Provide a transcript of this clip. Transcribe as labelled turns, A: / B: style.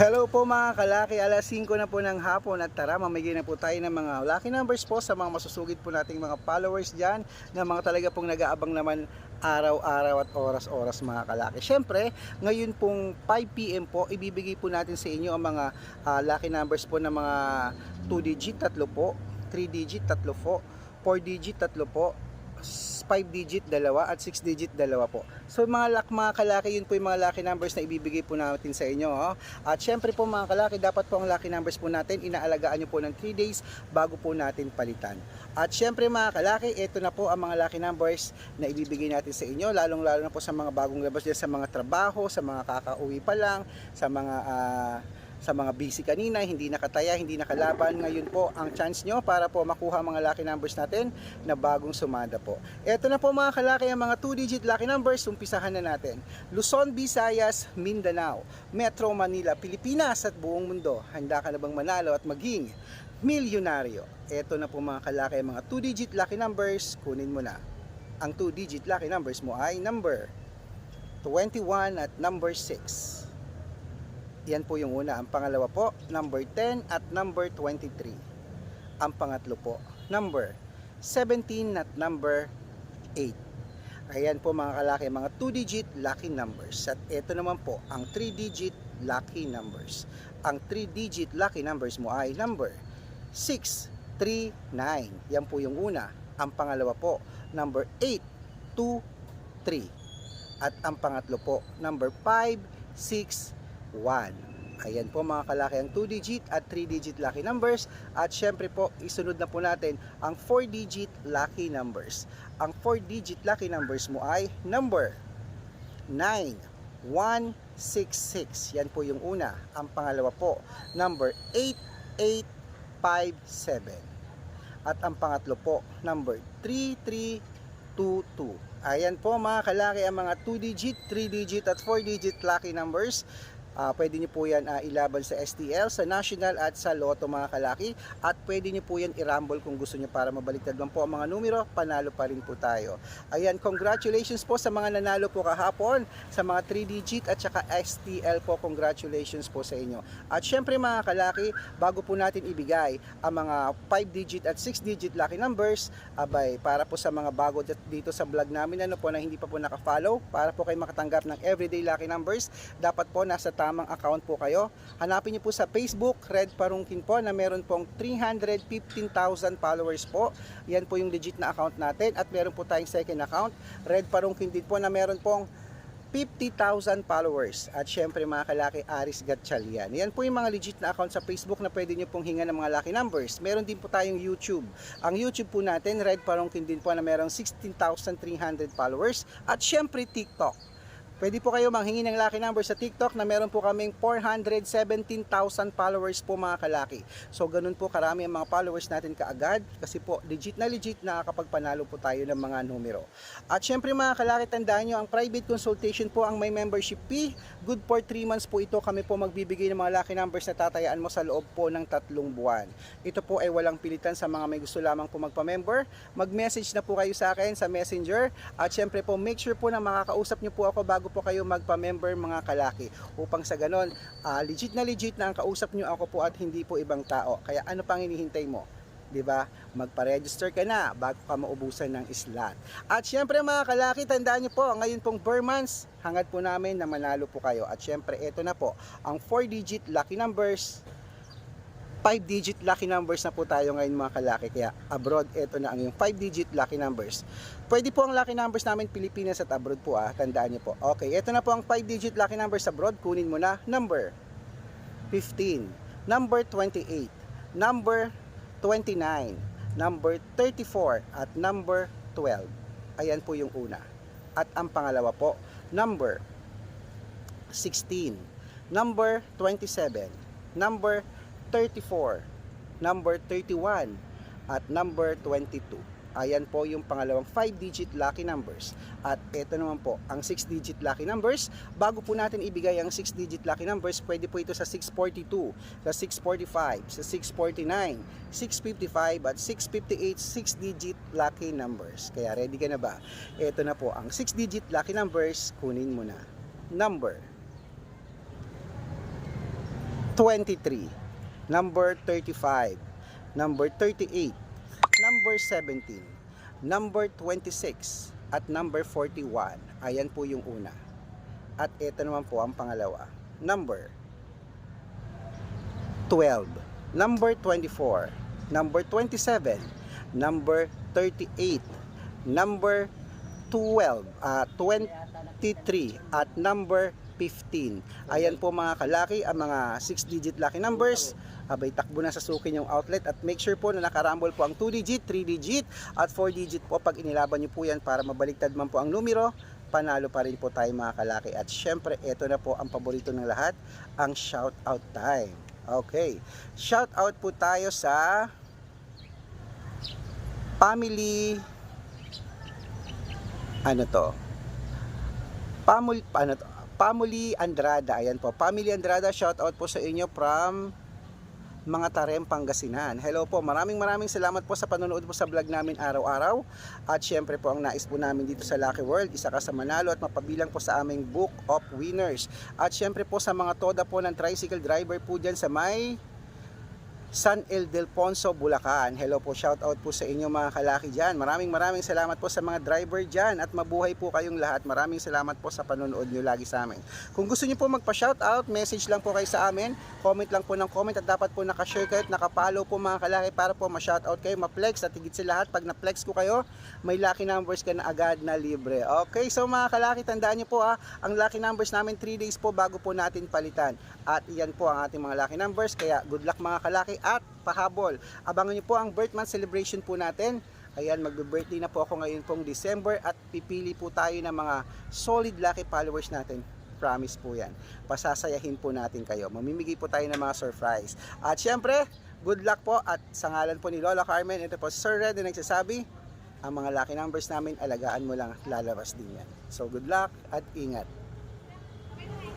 A: Hello po mga kalaki, alas 5 na po ng hapon at tara mamigay na po tayo ng mga lucky numbers po sa mga masusugid po nating mga followers dyan na mga talaga pong nag-aabang naman araw-araw at oras-oras mga kalaki. Syempre, ngayon pong 5pm po, ibibigay po natin sa inyo ang mga ah, lucky numbers po ng mga 2 digit, tatlo po, 3 digit, tatlo po, 4 digit, tatlo po, 5 digit, dalawa at 6 digit, dalawa po. So mga lak mga kalaki, yun po yung mga lucky numbers na ibibigay po natin sa inyo. Oh. At syempre po mga kalaki, dapat po ang lucky numbers po natin, inaalagaan nyo po ng 3 days bago po natin palitan. At syempre mga kalaki, ito na po ang mga lucky numbers na ibibigay natin sa inyo, lalong lalo na po sa mga bagong labas dyan, sa mga trabaho, sa mga kakauwi pa lang, sa mga ah, sa mga busy kanina, hindi nakataya, hindi nakalaban. Ngayon po ang chance nyo para po makuha mga lucky numbers natin na bagong sumada po. Ito na po mga kalaki ang mga 2-digit lucky numbers, umpisahan na natin. Luzon, Visayas, Mindanao, Metro Manila, Pilipinas at buong mundo. Handa ka na bang manalo at maging milyonaryo? Ito na po mga kalaki ang mga 2-digit lucky numbers, kunin mo na. Ang 2-digit lucky numbers mo ay number 21 at number 6. Yan po yung una. Ang pangalawa po, number 10 at number 23. Ang pangatlo po, number 17 at number 8. Ayan po mga kalaki, mga 2-digit lucky numbers. At ito naman po, ang 3-digit lucky numbers. Ang 3-digit lucky numbers mo ay number 639. Yan po yung una. Ang pangalawa po, number 823. At ang pangatlo po, number 561. Ayan po mga kalaki ang 2-digit at 3-digit lucky numbers. At syempre po, isunod na po natin ang 4-digit lucky numbers. Ang 4-digit lucky numbers mo ay number 9166. Yan po yung una. Ang pangalawa po, number 8857. At ang pangatlo po, number 3322. Ayan po mga kalaki ang mga 2-digit, 3-digit at 4-digit lucky numbers. Ah, pwede nyo po yan ah, ilaban sa STL, sa National at sa Lotto mga kalaki. At pwede nyo po yan i-rumble kung gusto nyo para mabaliktad lang po ang mga numero, panalo pa rin po tayo. Ayan, congratulations po sa mga nanalo po kahapon, sa mga 3-digit at saka STL po, congratulations po sa inyo. At syempre mga kalaki, bago po natin ibigay ang mga 5-digit at 6-digit lucky numbers, abay, para po sa mga bago dit- dito sa vlog namin, ano po na hindi pa po nakafollow, para po kayo makatanggap ng everyday lucky numbers, dapat po nasa tamang account po kayo. Hanapin niyo po sa Facebook, Red Parungkin po, na meron pong 315,000 followers po. Yan po yung legit na account natin. At meron po tayong second account, Red Parungkin din po, na meron pong 50,000 followers. At syempre mga kalaki, Aris Gatchalian. Yan po yung mga legit na account sa Facebook na pwede nyo pong hinga ng mga lucky numbers. Meron din po tayong YouTube. Ang YouTube po natin, Red Parungkin din po na merong 16,300 followers. At syempre TikTok. Pwede po kayo manghingi ng lucky number sa TikTok na meron po kaming 417,000 followers po mga kalaki. So ganun po karami ang mga followers natin kaagad kasi po legit na legit nakakapagpanalo po tayo ng mga numero. At syempre mga kalaki tandaan nyo ang private consultation po ang may membership fee. Good for 3 months po ito kami po magbibigay ng mga lucky numbers na tatayaan mo sa loob po ng tatlong buwan. Ito po ay walang pilitan sa mga may gusto lamang po magpa-member. Mag-message na po kayo sa akin sa messenger at syempre po make sure po na makakausap nyo po ako bago po kayo magpa-member mga kalaki upang sa ganon ah, legit na legit na ang kausap nyo ako po at hindi po ibang tao. Kaya ano pang hinihintay mo? 'di ba? Magpa-register ka na bago ka maubusan ng slot. At syempre mga kalaki, tandaan niyo po, ngayon pong Burmans, hangad po namin na manalo po kayo. At syempre, ito na po, ang 4-digit lucky numbers 5-digit lucky numbers na po tayo ngayon mga kalaki. Kaya abroad, ito na ang yung 5-digit lucky numbers. Pwede po ang lucky numbers namin Pilipinas at abroad po ah. Tandaan niyo po. Okay, ito na po ang 5-digit lucky numbers abroad. Kunin mo na. Number 15. Number 28. Number 29. Number 34. At number 12. Ayan po yung una. At ang pangalawa po, number 16. Number 27. Number 34, number 31, at number 22. Ayan po yung pangalawang 5-digit lucky numbers. At ito naman po, ang 6-digit lucky numbers. Bago po natin ibigay ang 6-digit lucky numbers, pwede po ito sa 642, sa 645, sa 649, 655, at 658 6-digit lucky numbers. Kaya ready ka na ba? Ito na po, ang 6-digit lucky numbers, kunin mo na. Number 23, number 35, number 38, number 17, number 26, at number 41. Ayan po yung una. At ito naman po ang pangalawa. Number 12, number 24, number 27, number 38, number 12, ah 23, at number 15. Ayan po mga kalaki, ang mga 6-digit lucky numbers. Abay, takbo na sa sukin yung outlet. At make sure po na nakarambol po ang 2-digit, 3-digit at 4-digit po pag inilaban nyo po yan para mabaliktad man po ang numero panalo pa rin po tayo mga kalaki. At syempre ito na po ang paborito ng lahat ang shout out time. Okay. Shout out po tayo sa family ano to? Family ano to family Andrada ayan po family Andrada shout out po sa inyo from mga Tarem, Pangasinan. Hello po, maraming maraming salamat po sa panonood po sa vlog namin araw-araw. At syempre po ang nais po namin dito sa Lucky World, isa ka sa manalo at mapabilang po sa aming Book of Winners. At syempre po sa mga toda po ng tricycle driver po dyan sa may San Ildefonso, Bulacan. Hello po, shout out po sa inyo mga kalaki dyan. Maraming maraming salamat po sa mga driver dyan at mabuhay po kayong lahat. Maraming salamat po sa panonood nyo lagi sa amin. Kung gusto nyo po magpa-shout out, message lang po kayo sa amin. Comment lang po ng comment at dapat po nakashare kayo at nakapollow po mga kalaki para po ma-shout out kayo, ma-flex at higit sa lahat. Pag na-flex ko kayo, may lucky numbers ka na agad na libre. Okay, so mga kalaki, tandaan nyo po ah, ang lucky numbers namin 3 days po bago po natin palitan. At iyan po ang ating mga lucky numbers. Kaya good luck mga kalaki at pahabol. Abangan nyo po ang birth celebration po natin. Ayan, magbe-birthday na po ako ngayon pong December at pipili po tayo ng mga solid lucky followers natin. Promise po yan. Pasasayahin po natin kayo. Mamimigay po tayo ng mga surprise. At syempre, good luck po at sa ngalan po ni Lola Carmen, ito po Sir Red na nagsasabi, ang mga lucky numbers namin, alagaan mo lang, lalabas din yan. So good luck at ingat.